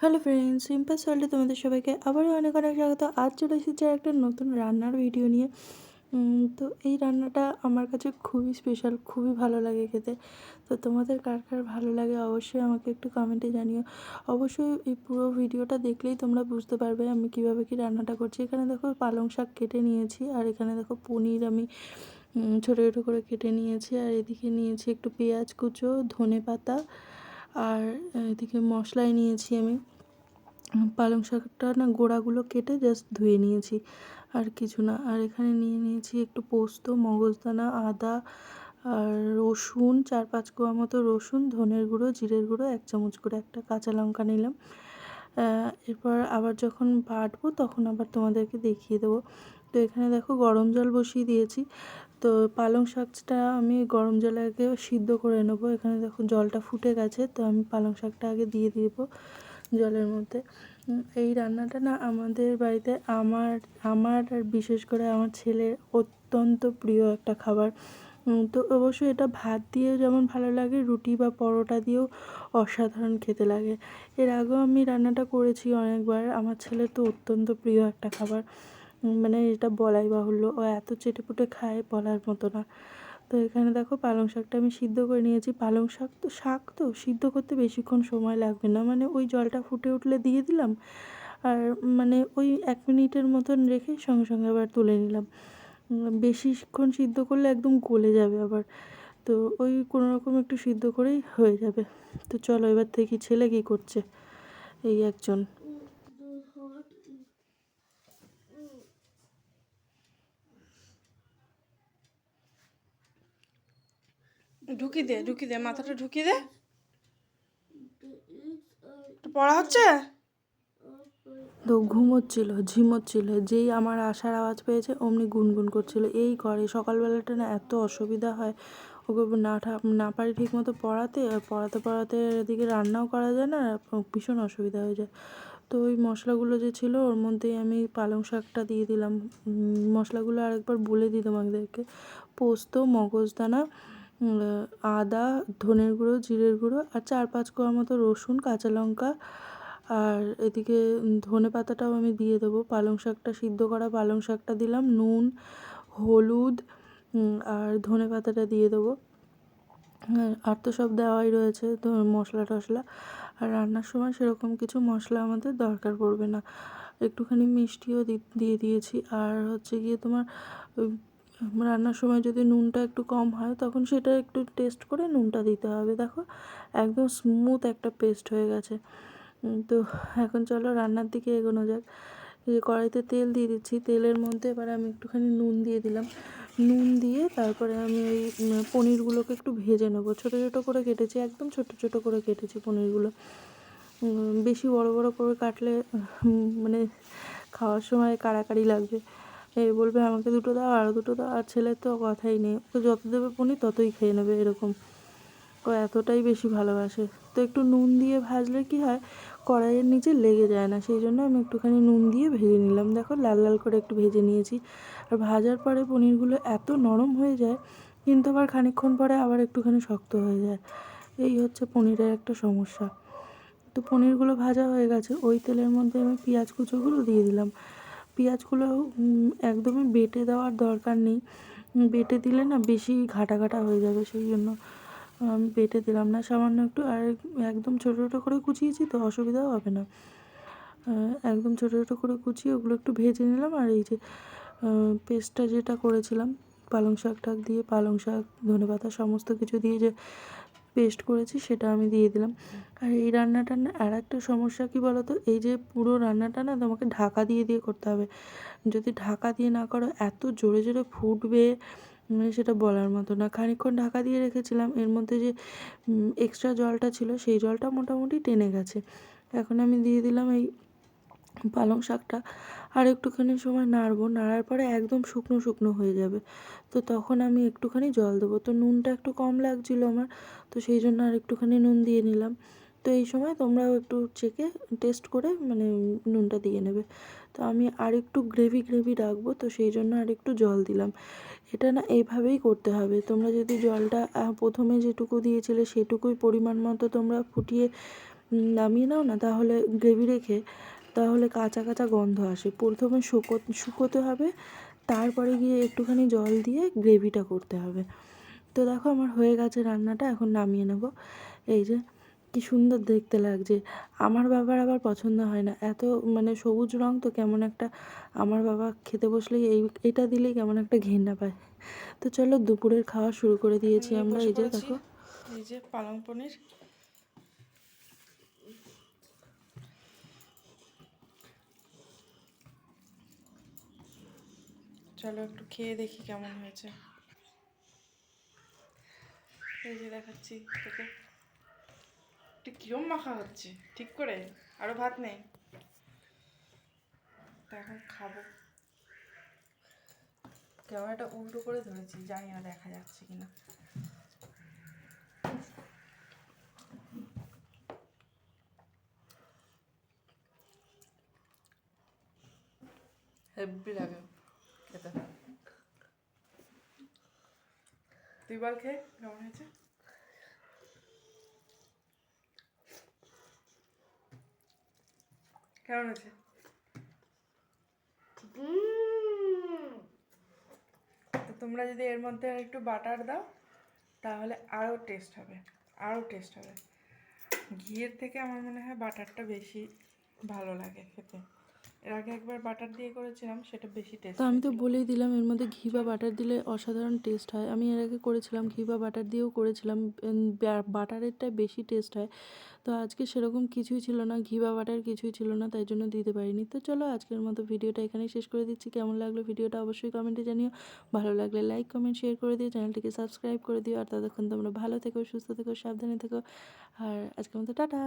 Hello friends, simple সল্টে তোমাদের সবাইকে আবারও অনেক অনেক স্বাগত। আজ চলে এসেছে একটা নতুন রান্নার ভিডিও নিয়ে। তো এই রান্নাটা আমার কাছে খুবই স্পেশাল খুবই ভালো লাগে খেতে। তো তোমাদের কার কার ভালো লাগে অবশ্যই আমাকে একটু কমেন্টে জানিও। অবশ্যই এই পুরো ভিডিওটা দেখলেই তোমরা বুঝতে পারবে আমি কীভাবে কি রান্নাটা করছি। এখানে দেখো পালং শাক কেটে নিয়েছি আর এখানে দেখো পনির আমি ছোটো ছোটো করে কেটে নিয়েছি। আর এদিকে নিয়েছি একটু পেঁয়াজ কুচো ধনে পাতা আর এদিকে মশলায় নিয়েছি আমি। পালং শাকটা না গোড়াগুলো কেটে জাস্ট ধুয়ে নিয়েছি, আর কিছু না। আর এখানে নিয়ে নিয়েছি একটু পোস্ত, মগজদানা, আদা, আর রসুন, চার পাঁচ কোয়া মতো রসুন, ধনের গুঁড়ো, জিরের গুঁড়ো, এক চামচ করে একটা কাঁচা লঙ্কা নিলাম। এরপর আবার যখন বাটবো তখন আবার তোমাদেরকে দেখিয়ে দেবো। এখানে দেখো গরম জল বসিয়ে দিয়েছি। তো পালং শাকটা আমি গরম জলে আগে সিদ্ধ করে নেব। এখানে দেখো জলটা ফুটে গেছে, তো আমি পালং শাকটা আগে দিয়ে দেবো জলের মধ্যে। এই রান্নাটা না আমাদের বাড়িতে আমার আমার বিশেষ করে আমার ছেলের অত্যন্ত প্রিয় একটা খাবার। তো অবশ্যই এটা ভাত দিয়েও যেমন ভালো লাগে, রুটি বা পরোটা দিয়েও অসাধারণ খেতে লাগে। এর আগেও আমি রান্নাটা করেছি অনেকবার। আমার ছেলের তো অত্যন্ত প্রিয় একটা খাবার। মানে এটা বলাই বাহুল্য। ও এত চেটেপুটে খায় বলার মতো না। তো এখানে দেখো পালং শাকটা আমি সিদ্ধ করে নিয়েছি। পালং শাক তো শাক তো সিদ্ধ করতে বেশিক্ষণ সময় লাগবে না। মানে ওই জলটা ফুটে উঠলে দিয়ে দিলাম আর মানে ওই এক মিনিটের মতন রেখে সঙ্গে সঙ্গে আবার তুলে নিলাম। বেশিক্ষণ সিদ্ধ করলে একদম গলে যাবে আবার। তো ওই কোনো রকম একটু সিদ্ধ করেই হয়ে যাবে। তো চলো এবার থেকে ছেলে কী করছে। এই একজন। ঢুকি দে ঢুকি দে মাথাটা ঢুকি দে। পড়া হচ্ছে? তো ঘুমোচ্ছিল ঝিমোচ্ছিল যেই আমার আসার আওয়াজ পেয়েছে অমনি গুনগুন করছিল। এই করে সকালবেলাটা না এত অসুবিধা হয় ওকে না ঠা- না পারি ঠিক মতো পড়াতে পড়াতে পড়াতে এদিকে রান্নাও করা যায় না ভীষণ অসুবিধা হয়ে যায়। তো ওই মশলাগুলো যে ছিল ওর মধ্যেই আমি পালং শাকটা দিয়ে দিলাম। মশলাগুলো আরেকবার বলে দিই তোমাদেরকে। পোস্ত মগজদানা আদা ধনের গুঁড়ো জিরের গুঁড়ো আর চার পাঁচ কোয়া মতো রসুন কাঁচা লঙ্কা আর এদিকে ধনে পাতাটাও আমি দিয়ে দেবো। পালং শাকটা সিদ্ধ করা পালং শাকটা দিলাম নুন হলুদ আর ধনে পাতাটা দিয়ে দেবো। হ্যাঁ, আর তো সব দেওয়াই রয়েছে তো মশলা টশলা। আর রান্নার সময় সেরকম কিছু মশলা আমাদের দরকার পড়বে না। একটুখানি মিষ্টিও দিয়ে দিয়েছি। আর হচ্ছে গিয়ে তোমার রান্নার সময় যদি নুনটা একটু কম হয়, তখন সেটা একটু টেস্ট করে নুনটা দিতে হবে। দেখো, একদম স্মুথ একটা পেস্ট হয়ে গেছে। তো এখন চলো রান্নার দিকে এগোনো যাক। যে কড়াইতে তেল দিয়ে দিচ্ছি, তেলের মধ্যে এবার আমি একটুখানি নুন দিয়ে দিলাম। নুন দিয়ে তারপরে আমি ওই পনিরগুলোকে একটু ভেজে নেব। ছোটো ছোটো করে কেটেছি, একদম ছোটো ছোটো করে কেটেছি পনিরগুলো। বেশি বড় বড় করে কাটলে মানে খাওয়ার সময় কাড়াকাড়ি লাগবে। বলবে, আমাকে দুটো দাও আরও দুটো দাও, আর ছেলের তো কথাই নেই। ওকে যত দেবে পনির, ততই খেয়ে নেবে, এরকম। ও এতটাই বেশি ভালোবাসে। তো একটু নুন দিয়ে ভাজলে কি হয়, কড়াইয়ের নিচে লেগে যায় না। সেই জন্য আমি একটুখানি নুন দিয়ে ভেজে নিলাম। দেখো, লাল লাল করে একটু ভেজে নিয়েছি। আর ভাজার পরে পনিরগুলো এত নরম হয়ে যায়, কিন্তু আবার খানিকক্ষণ পরে আবার একটুখানি শক্ত হয়ে যায়। এই হচ্ছে পনিরের একটা সমস্যা। তো পনিরগুলো ভাজা হয়ে গেছে। ওই তেলের মধ্যে আমি পেঁয়াজ কুচোগুলো দিয়ে দিলাম। পেঁয়াজগুলো একদমই বেটে দেওয়ার দরকার নেই। বেটে দিলে না বেশি ঘাটা ঘাটা হয়ে যাবে, সেই জন্য বেটে দিলাম না। সামান্য একটু, আর একদম ছোটো ছোটো করে কুচিয়েছি তো অসুবিধাও হবে না। একদম ছোটো ছোটো করে কুচিয়ে ওগুলো একটু ভেজে নিলাম। আর এই যে পেস্টটা যেটা করেছিলাম, পালং শাক টাক দিয়ে, পালং শাক, ধনেপাতা, সমস্ত কিছু দিয়ে যে পেস্ট করেছি, সেটা আমি দিয়ে দিলাম। আর এই রান্নাটা না আর একটা সমস্যা কী বলো তো এই যে পুরো রান্নাটা না তোমাকে ঢাকা দিয়ে দিয়ে করতে হবে। যদি ঢাকা দিয়ে না করো, এত জোরে জোরে ফুটবে মানে সেটা বলার মতো না। খানিকক্ষণ ঢাকা দিয়ে রেখেছিলাম, এর মধ্যে যে এক্সট্রা জলটা ছিল, সেই জলটা মোটামুটি টেনে গেছে। এখন আমি দিয়ে দিলাম এই পালং শাকটা আর একটুখানি সময় নাড়বো। নাড়ার পরে একদম শুকনো শুকনো হয়ে যাবে। তো তখন আমি একটুখানি জল দেবো। তো নুনটা একটু কম লাগছিল আমার, তো সেই জন্য আর একটুখানি নুন দিয়ে নিলাম। তো এই সময় তোমরাও একটু চেকে টেস্ট করে মানে নুনটা দিয়ে নেবে। তো আমি আর একটু গ্রেভি গ্রেভি রাখব, তো সেই জন্য আর একটু জল দিলাম। এটা না এইভাবেই করতে হবে। তোমরা যদি জলটা প্রথমে যেটুকু দিয়েছিলে সেটুকুই পরিমাণ মতো তোমরা ফুটিয়ে নামিয়ে নাও না, তাহলে গ্রেভি রেখে তাহলে কাঁচা কাঁচা গন্ধ আসে। প্রথমে শুকো শুকোতে হবে তারপরে গিয়ে একটুখানি জল দিয়ে গ্রেভিটা করতে হবে। তো দেখো আমার হয়ে গেছে রান্নাটা এখন নামিয়ে নেব। এই যে কি সুন্দর দেখতে লাগছে। আমার বাবার আবার পছন্দ হয় না। এত মানে সবুজ রং তো কেমন একটা আমার বাবা খেতে বসলেই এই এটা দিলেই কেমন একটা ঘেন্না পায়। তো চলো দুপুরের খাওয়া শুরু করে দিয়েছি আমরা। এই যে দেখো। এই যে পালং পনির। চলো একটু খেয়ে দেখি কেমন হয়েছে। এই যে দেখাচ্ছি তোকে। একটু কিরম মাখা হচ্ছে? ঠিক করে? আরও ভাত নেই এখন খাব। ক্যামেরাটা উল্টো করে ধরেছি, জানি না দেখা যাচ্ছে কিনা। হেব্বি লাগে খেতে তুই বল খেয়ে কেমন হয়েছে? কেমন হয়েছে? তো তোমরা যদি এর মধ্যে একটু বাটার দাও তাহলে আরও টেস্ট হবে আরও টেস্ট হবে। ঘিয়ের থেকে আমার মনে হয় বাটারটা বেশি ভালো লাগে খেতে। এর আগে একবার বাটার দিয়ে করেছিলাম সেটা বেশি টেস্ট তো আমি তো বলেই দিলাম এর মধ্যে ঘি বা বাটার দিলে অসাধারণ টেস্ট হয়। আমি এর আগে করেছিলাম ঘি বা বাটার দিয়েও করেছিলাম বাটারেরটা বেশি টেস্ট হয়। তো আজকে সেরকম কিছুই ছিল না ঘি বা বাটার কিছুই ছিল না তাই জন্য দিতে পারিনি। তো চলো আজকের মতো ভিডিওটা এখানেই শেষ করে দিচ্ছি। কেমন লাগল ভিডিওটা অবশ্যই কমেন্টে জানিও। ভালো লাগলে লাইক কমেন্ট শেয়ার করে দিও চ্যানেলটিকে সাবস্ক্রাইব করে দিও। আর ততক্ষণ তোমরা ভালো থেকো সুস্থ থেকো সাবধানে থেকো। আর আজকের মতো টাটা।